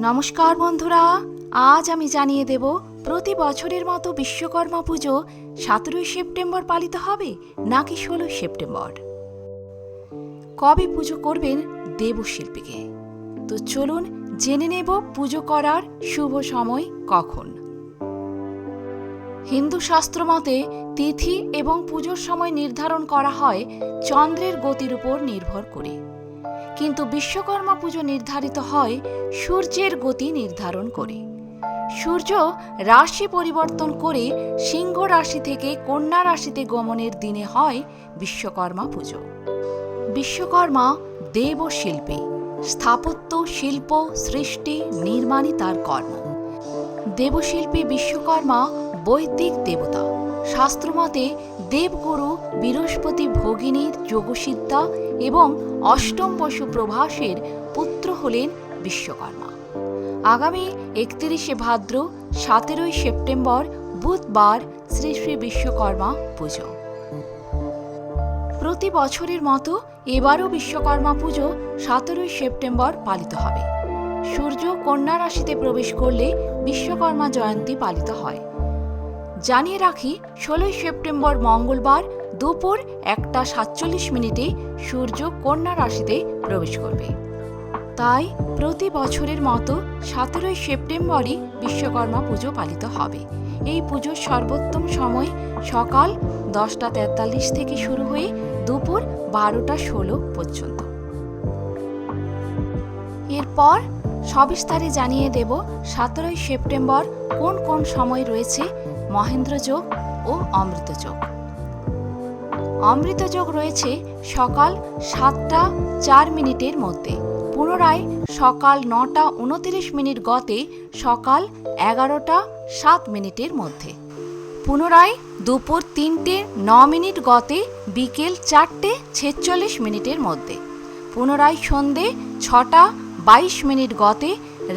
নমস্কার বন্ধুরা, আজ আমি জানিয়ে দেব প্রতি বছরের মতো বিশ্বকর্মা পুজো সতেরোই সেপ্টেম্বর পালিত হবে নাকি ষোলোই সেপ্টেম্বর? কবে পুজো করবেন দেবশিল্পীকে? তো চলুন জেনে নেব পুজো করার শুভ সময় কখন। হিন্দু শাস্ত্র মতে তিথি এবং পুজোর সময় নির্ধারণ করা হয় চন্দ্রের গতির উপর নির্ভর করে। কিন্তু বিশ্বকর্মা পুজো নির্ধারিত হয় সূর্যের গতি নির্ধারণ করে। সূর্য রাশি পরিবর্তন করে সিংহ রাশি থেকে কন্যা রাশিতে গমনের দিনে হয় বিশ্বকর্মা পুজো। বিশ্বকর্মা দেব শিল্পী স্থাপত্য, শিল্প, সৃষ্টি, নির্মাণই তার কর্ম। দেবশিল্পী বিশ্বকর্মা বৈদিক দেবতা। শাস্ত্রমতে দেবগুরু বৃহস্পতি ভগিনীর যোগসিদ্ধা এবং অষ্টম বসু প্রভাসের পুত্র হলেন বিশ্বকর্মা। আগামী একত্রিশে ভাদ্র, সতেরোই সেপ্টেম্বর বুধবার শ্রী শ্রী বিশ্বকর্মা পুজো। প্রতি বছরের মতো এবারও বিশ্বকর্মা পুজো সতেরোই সেপ্টেম্বর পালিত হবে। সূর্য কন্যা রাশিতে প্রবেশ করলে বিশ্বকর্মা জয়ন্তী পালিত হয়। জানিয়ে রাখি, ষোলোই সেপ্টেম্বর মঙ্গলবার দুপুর একটা সাতচল্লিশ মিনিটে সূর্য কন্যা রাশিতে প্রবেশ করবে। তাই প্রতি বছরের মতো সতেরোই সেপ্টেম্বরই বিশ্বকর্মা পুজো পালিত হবে। এই পুজোর সর্বোত্তম সময় সকাল দশটা তেতাল্লিশ থেকে শুরু হয়ে দুপুর বারোটা ষোলো পর্যন্ত। এরপর সবিস্তারে জানিয়ে দেব সতেরোই সেপ্টেম্বর কোন কোন সময় রয়েছে মহেন্দ্রযোগ ও অমৃতযোগ অমৃতযোগ রয়েছে সকাল সাতটা চার মিনিটের মধ্যে। পুনরায় সকাল নটা উনতিরিশ মিনিট গতে সকাল এগারোটা সাত মিনিটের মধ্যে। পুনরায় দুপুর তিনটে ন মিনিট গতে বিকেল চারটে ছেচল্লিশ মিনিটের মধ্যে। পুনরায় সন্ধে ছটা বাইশ মিনিট গতে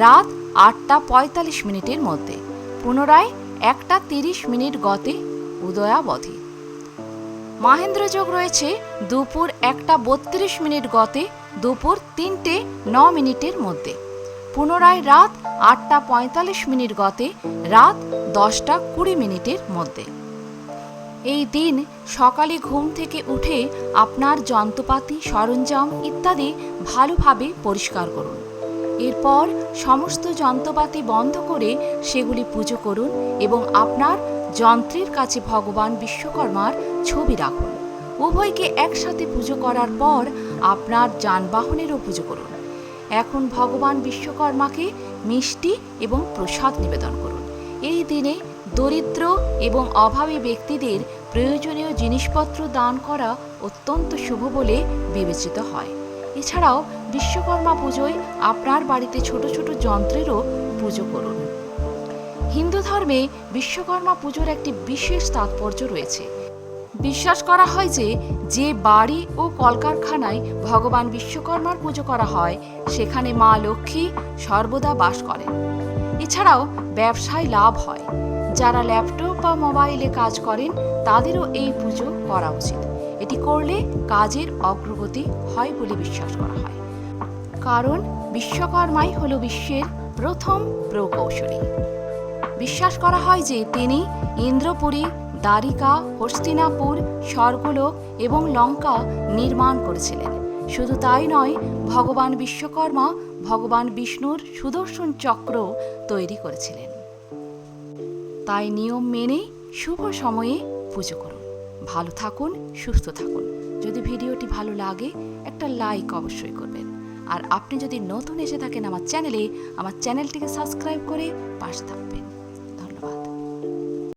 রাত আটটা পঁয়তাল্লিশ মিনিটের মধ্যে। পুনরায় একটা তিরিশ মিনিট গতে উদয়াবধি। মহেন্দ্রযোগ রয়েছে দুপুর একটা বত্রিশ মিনিট গতে দুপুর তিনটে ন মিনিটের মধ্যে। পুনরায় রাত আটটা পঁয়তাল্লিশ মিনিট গতে রাত দশটা কুড়ি মিনিটের মধ্যে। এই দিন সকালে ঘুম থেকে উঠে আপনার যন্ত্রপাতি, সরঞ্জাম ইত্যাদি ভালোভাবে পরিষ্কার করুন। এরপর সমস্ত যন্ত্রপাতি বন্ধ করে সেগুলি পুজো করুন এবং আপনার যন্ত্রের কাছে ভগবান বিশ্বকর্মার ছবি রাখুন। উভয়কে একসাথে পুজো করার পর আপনার যানবাহনেরও পুজো করুন। এখন ভগবান বিশ্বকর্মাকে মিষ্টি এবং প্রসাদ নিবেদন করুন। এই দিনে দরিদ্র এবং অভাবী ব্যক্তিদের প্রয়োজনীয় জিনিসপত্র দান করা অত্যন্ত শুভ বলে বিবেচিত হয়। এছাড়াও বিশ্বকর্মা পুজোয় আপনার বাড়িতে ছোট ছোট যন্ত্রেরও পুজো করুন। হিন্দু ধর্মে বিশ্বকর্মা পুজোর একটি বিশেষ তাৎপর্য রয়েছে। বিশ্বাস করা হয় যে যে বাড়ি ও কলকারখানায় ভগবান বিশ্বকর্মার পুজো করা হয়, সেখানে মা লক্ষ্মী সর্বদা বাস করেন। এছাড়াও ব্যবসায় লাভ হয়। যারা ল্যাপটপ বা মোবাইলে কাজ করেন, তাদেরও এই পুজো করা উচিত। এটি করলে কাজের অগ্রগতি হয় বলে বিশ্বাস করা হয়। কারণ বিশ্বকর্মাই হল বিশ্বের প্রথম প্রকৌশলী। বিশ্বাস করা হয় যে তিনি ইন্দ্রপুরী, দ্বারিকা, হস্তিনাপুর, স্বর্গলোক এবং লঙ্কা নির্মাণ করেছিলেন। শুধু তাই নয়, ভগবান বিশ্বকর্মা, ভগবান বিষ্ণুর সুদর্শন চক্র তৈরি করেছিলেন। তাই নিয়ম মেনে শুভ সময়ে পুজো করুন। ভালো থাকুন, সুস্থ থাকুন। যদি ভিডিওটি ভালো লাগে, একটা লাইক অবশ্যই করবেন। আর আপনি যদি নতুন এসে থাকেন আমার চ্যানেলে, আমার চ্যানেলটিকে সাবস্ক্রাইব করে পাশে থাকবেন।